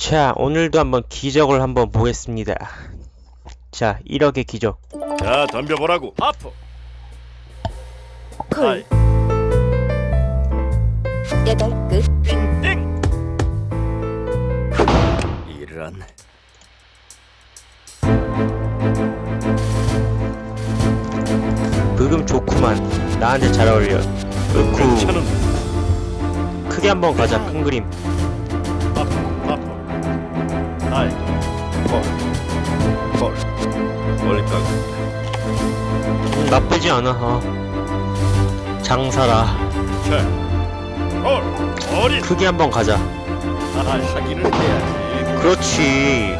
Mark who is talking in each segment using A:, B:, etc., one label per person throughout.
A: 자, 오늘도 한번 기적을 한번 보겠습니다. 자, 1억의 기적.
B: 자 덤벼보라고 아프
C: 콜 여덟 끝
B: 띵띵 이런
A: 브금 좋구만. 나한테 잘 어울려. 으쿠.
B: 괜찮은
A: 크게 한번 가자, 큰 그림.
B: 콜콜 올릴까
A: 음, 나쁘지 않아. 어. 장사라.
B: 콜 어린
A: 크게 한번 가자.
B: 아 하기를 해야지
A: 그렇지.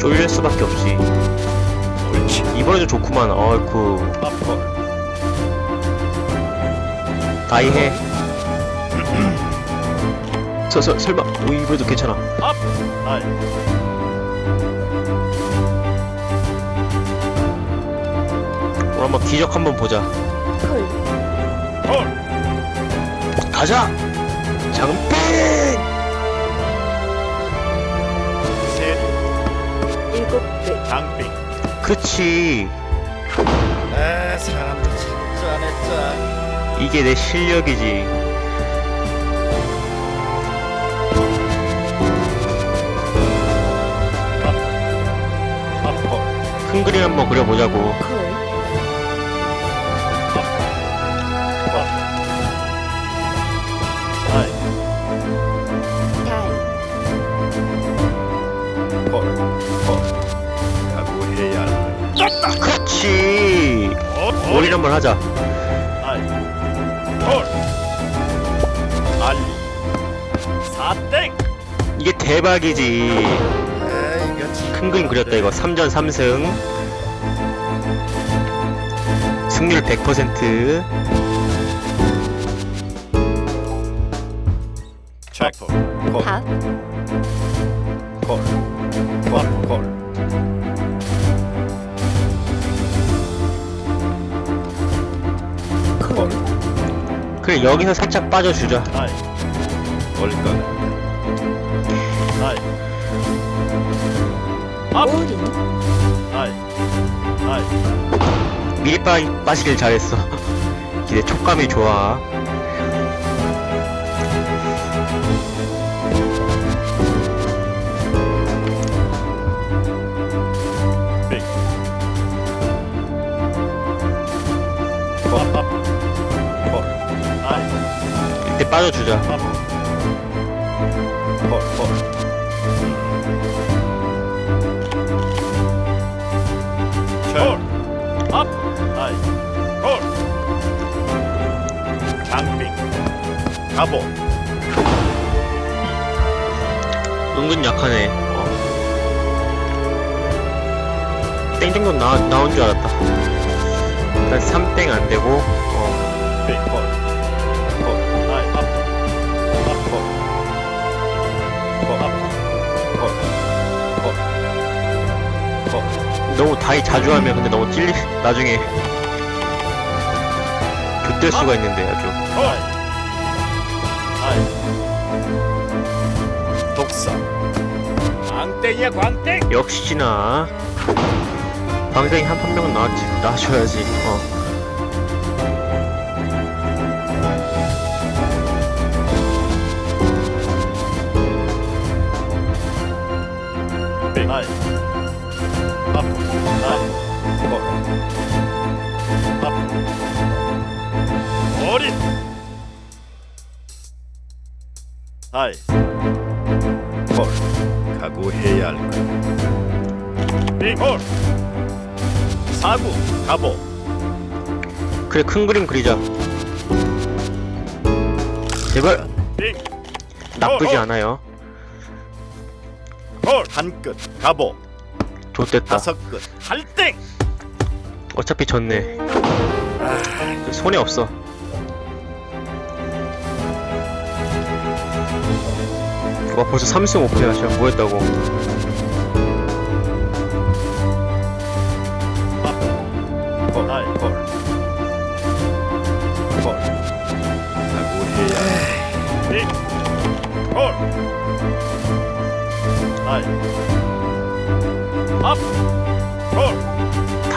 A: 쫄릴 수밖에 없지.
B: 옳지
A: 이번에도 좋구만. 어이쿠.
B: 아프
A: 다이 해. 서, 서, 설마. 오, 이번에도 괜찮아.
B: 아프 아이
A: 오늘 한번 기적 한번 보자.
B: 콜콜
A: 가자! 장빙!
B: 셋
C: 일곱 끝
B: 장빙
A: 그치.
B: 아 사람들 참 짠했자
A: 이게 내 실력이지. 큰 그림 한번 그려보자고. 그렇지.
B: 어,
A: 올인 한번 하자. 이게 대박이지. 큰 그림 그렸다 이거. 3전 3승. 승률 100%.
B: 체크
C: 밥
B: 콜콜콜콜.
C: 콜.
A: 그래 여기서 살짝 빠져주자.
B: 아이. 올릴까 업
C: 올인
B: 아이 아이
A: 미리 빠, 빠시길 잘했어. 기대 촉감이 좋아.
B: 콜, 아이
A: 이때 빠져주자.
B: 업 콜, 업, 아이, 콜. 장빙, 가보,
A: 은근 약하네. 어. 땡 정도 나, 나온 줄 알았다. 일단 3땡 안 되고, 어.
B: 빅, 콜,
A: 너무 다이 자주 하면 근데 너무 찔리, 나중에. 좆될 수가 있는데, 아주.
B: 독사. 광땡이야 광땡.
A: 역시나. 방장이 한 판 명은 나왔지. 나와줘야지, 어.
B: 아이. 콜. 각오해야 할. 빅. 콜. 사구. 가보.
A: 그래, 큰 그림 그리자. 제발,
B: 빅.
A: 나쁘지
B: 어, 어.
A: 않아요.
B: 콜. 한 끝. 가보.
A: 좋됐다.
B: 다섯 끝. 할땡.
A: 어차피 졌네. 손에 없어. 막 벌써 3승 오케이 하셔 뭐했다고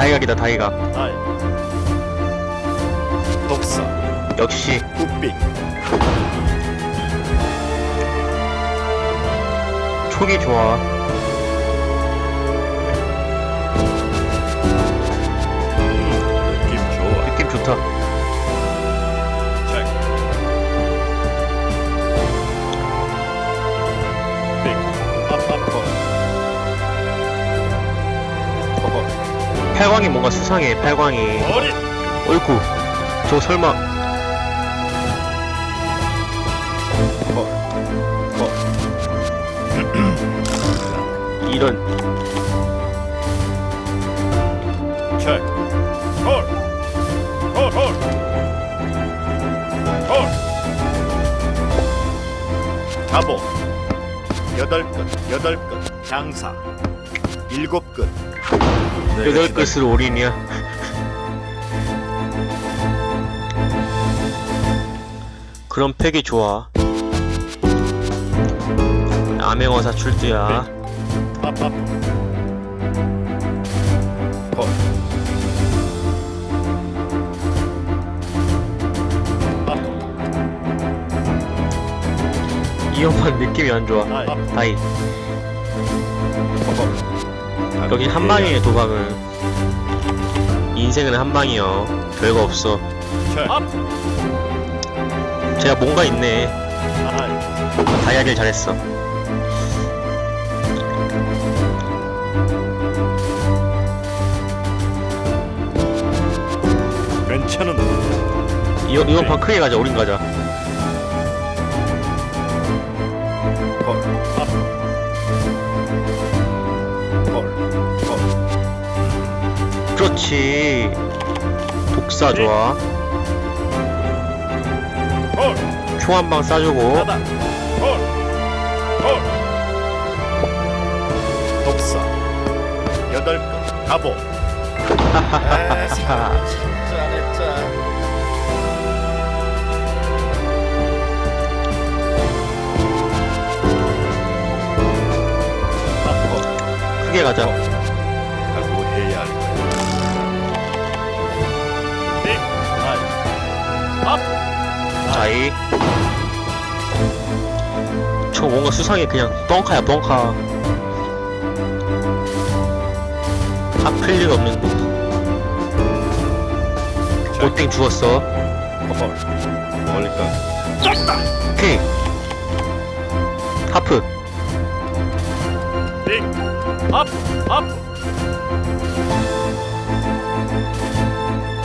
A: 다이각이다 다이각
B: 아이. 독사.
A: 역시
B: 굿빅.
A: 촉이 좋아.
B: 음, 느낌 좋아.
A: 느낌 좋다. 팔광이 뭔가 수상해 팔광이.
B: 어린
A: 어이쿠 저 설마 이런.
B: 콜. 콜. 가보. 여덟 끝 여덟 끝. 장사. 일곱 끝.
A: 여덟 끝으로 올인이야? 그런 팩이 좋아. 암행어사 출두야.
B: 앞.
A: 이 형판 느낌이 안 좋아.
B: 아이.
A: 다이
B: 콜.
A: 여기 한 방이에요 도박은 인생은 한 방이요. 별거 없어. 제가 뭔가 있네.
B: 아이
A: 다이아길 잘했어
B: 괜찮은
A: 이, 이번 판 크게 가자 올인 가자.
B: 콜.
A: 그렇지 독사 좋아
B: 콜.
A: 총한 방 쏴주고
B: 하나. 독사. 여덟 끝. 가보. 에이,
A: 가자.
B: 각오해야 할 거야. 앞.
A: 자이. 저 뭔가 수상해. 그냥 뻥카야 뻥카. 하필 리가 없는데 골땡 죽었어.
B: 콜. 뭘까?
A: 오케이. 하프
B: 빅. 앞. 앞.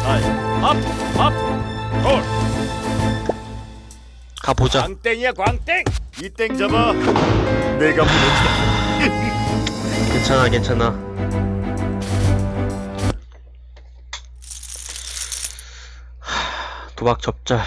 B: 아이. 앞. 앞. 콜.
A: 가보자
B: 광땡이야 광땡. 이 땡 잡아. 내가 무너지다.
A: 괜찮아 괜찮아 하, 도박 접자